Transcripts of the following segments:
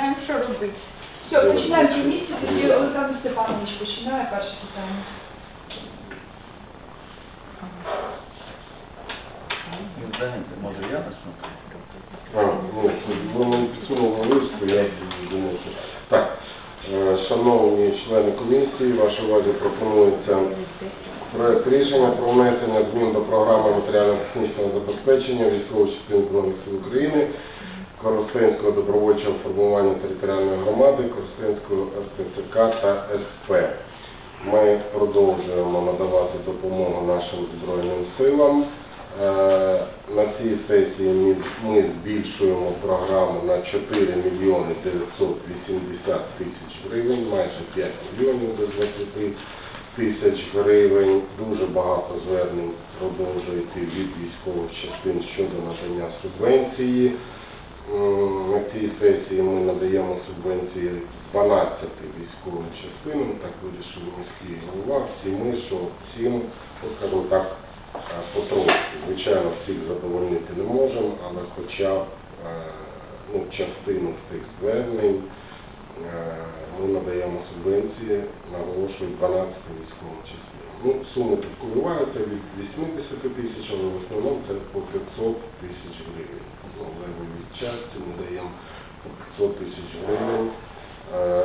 знаємо, що робити. Все, починаємо комісію, тоді Олександр Степанович починає перше питання. Може я почну? А, ну, бо ми підсунули листу, я думаю, що... Так, е, шановні члени комісії, вашій увазі пропонується проект рішення про внесення змін до програми матеріально-технічного забезпечення військової частини Збройних сил України, Коростенського добровольчого формування територіальної громади, Коростенського РТЦК та СП. Ми продовжуємо надавати допомогу нашим Збройним силам. Е, На цій сесії ми, збільшуємо програму на 4 мільйони 980 тисяч гривень, майже 5 мільйонів до 20 тисяч гривень. Дуже багато звернень продовжує йти від військових частин щодо надання субвенції. М, На цій сесії ми надаємо субвенції 12 військовим частинам, так вирішив міський голова, всі ми, що всім, ну, скажімо так, е. Звичайно, всіх задовольнити не можемо, але хоча б е, ну, частину з тих звернень е, ми надаємо субвенції, наголошую 12 військовим частинам. Ну, суми тут коливаються від 80 тисяч, але в основному це по 500 тисяч гривень. Левовій часті ми даємо по 500 тисяч гривень е,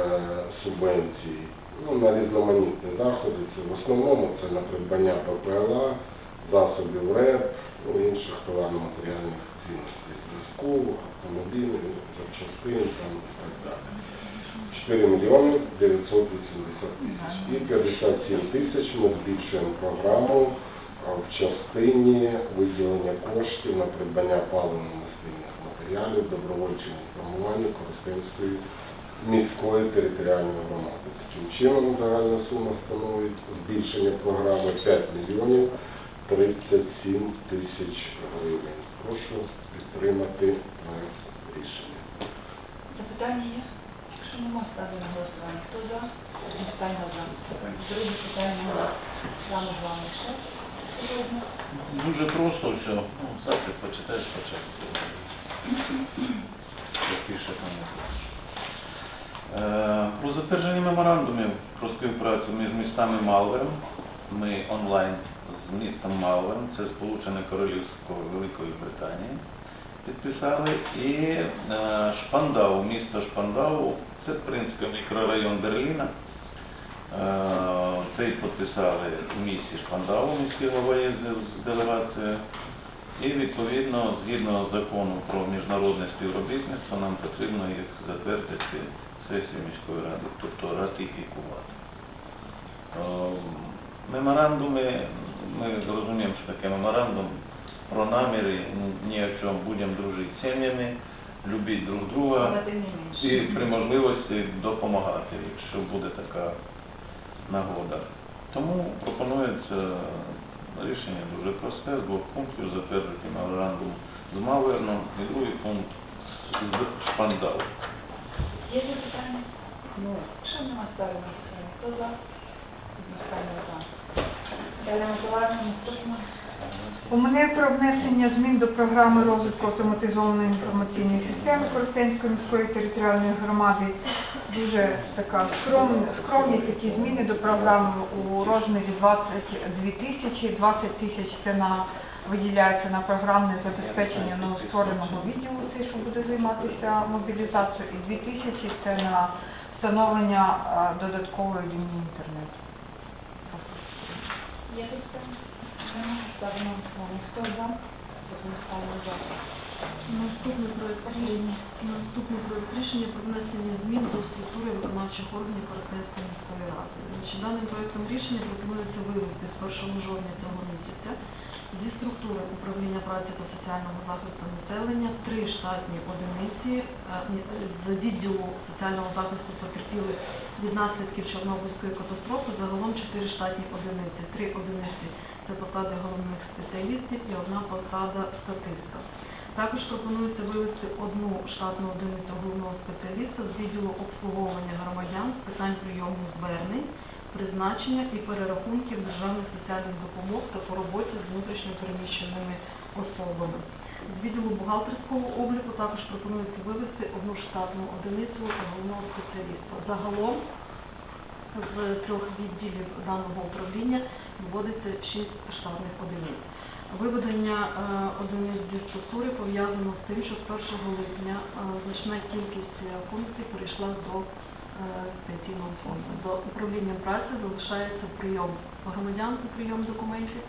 субвенцій. Ну, на різноманітні заходи. Це в основному це на придбання ППЛА, засобів РЕП, ну, інших товарно-матеріальних цінностей, зв'язку, автомобілів, запчастин там, і так далі. 4 мільйони 980 тисяч. І 57 тисяч ми збільшуємо програму в частині виділення коштів на придбання паливно-мастильних матеріалів добровольчому формуванню Коростенської міської територіальної громади. Таким чином загальна сума становить збільшення програми 5 мільйонів 37 тисяч гривень. Прошу підтримати рішення. Запитання є? Якщо нема, ставлю на голосування. Хто за? Питання за. Друге питання саме головне. Що? Дуже просто все. Ну, завтра почитаєш спочатку. Запише там. Е, Про затвердження меморандумів про співпрацю між містами Малвером. Ми онлайн з містом Малвером, це Сполучене Королівство Великої Британії, підписали. І е, Шпандау, місто Шпандау, це в принципі мікрорайон Берліна. Е, Цей підписали в місті Шпандау, міський голова їздив з делегацією. І відповідно, згідно закону про міжнародне співробітництво, нам потрібно їх затвердити сесію міської ради, тобто ратифікувати. Е, Меморандуми, ми розуміємо, що таке меморандум про наміри, ні о чому будемо дружити з сім'ями, любити друг друга і при можливості допомагати, якщо буде така нагода. Тому пропонується рішення дуже просте, з двох пунктів затвердити меморандум з Маверном і другий пункт з Шпандау. Є запитання? Ну, якщо нема, ставлю на. Хто за? Питання за. Далі Миколаївна, наступна. У мене про внесення змін до програми розвитку автоматизованої інформаційної системи Коростенської міської територіальної громади. Дуже така скромні, скромні такі зміни до програми у розмірі 22 тисячі, 20 тисяч це на виділяється на програмне забезпечення новоствореного відділу, цей, що буде займатися мобілізацією, і 2 тисячі це на встановлення додаткової лінії інтернету. Голосування. Хто за? Наступний проект рішення, наступний проект рішення про внесення змін до структури виконавчих органів Коростенської міської ради. Даним проектом рішення пропонується вивести з 1 жовтня цього місяця зі структури управління праці та соціального захисту населення три штатні одиниці е, з відділу соціального захисту потерпілих від наслідків Чорнобильської катастрофи загалом чотири штатні одиниці. Три одиниці це посади головних спеціалістів і одна посада статиста. Також пропонується вивести одну штатну одиницю головного спеціаліста з відділу обслуговування громадян з питань прийому звернень, призначення і перерахунків державних соціальних допомог та по роботі з внутрішньо переміщеними особами. З відділу бухгалтерського обліку також пропонується вивести одну штатну одиницю головного спеціаліста. Загалом з трьох відділів даного управління вводиться 6 штатних одиниць. Виведення е, одиниць структури пов'язано з тим, що з 1 липня е, значна кількість функцій перейшла до е, пенсійного фонду. До управління праці залишається прийом громадян і прийом документів,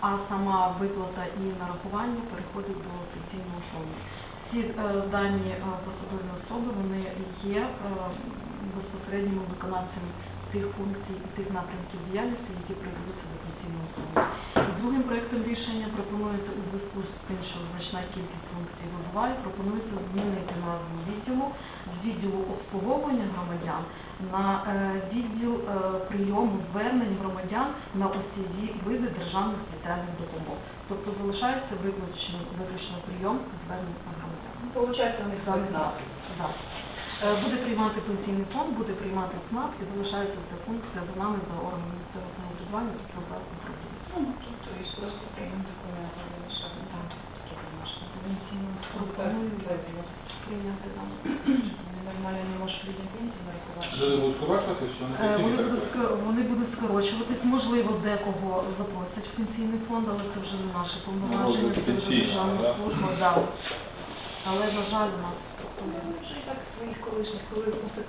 а сама виплата і нарахування переходить до пенсійного фонду. Ці дані посадові особи вони є безпосередніми виконавцями тих функцій і тих напрямків діяльності, які приведуться до пенсійного фонду. Другим проектом рішення пропонується у зв'язку з тим, що значна кількість функцій вибуває, пропонується змінити назву відділу з відділу обслуговування громадян на е, відділ е, прийому звернень громадян на усі види державних соціальних допомог. Тобто залишається виключно виключно прийом звернень громадян. Получається, у них Так, Е, Буде приймати пенсійний фонд, буде приймати ЦНАП і залишається ця функція за нами, за органами місцевого самоврядування, за управління. Ну, тобто, і просто приймемо документи, залишаємо там таке домашнє. Пропоную прийняти нам. Нормально не можеш людям пенсії нарахувати. Е, Вони будуть, скорочуватись, можливо, декого запросять в пенсійний фонд, але це вже не наше повноваження, це вже державна служба. Але, на жаль, у нас Ну, вже і так своїх колишніх,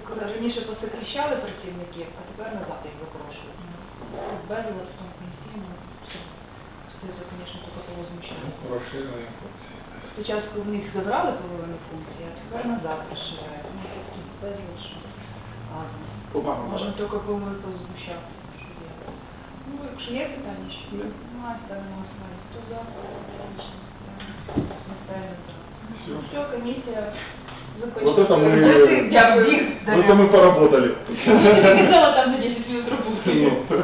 коли раніше посекрещали працівників, а тепер назад їх запрошують. Безлад, там, пенсійно, все. Це, звісно, тільки того змущає. Розширення функції. Спочатку в них забрали половину функції, а тепер назад розширяють. Ну, тобто ладно. Можна тільки кому позбущати. Ну, якщо є питання, що є, ну, а ставимо голосування. Хто за? Настаємо за. Все, комісія закончилась. Вот это мы- Дякую. Вот это мы поработали. Сказала там на 10 минут роботи. Ну.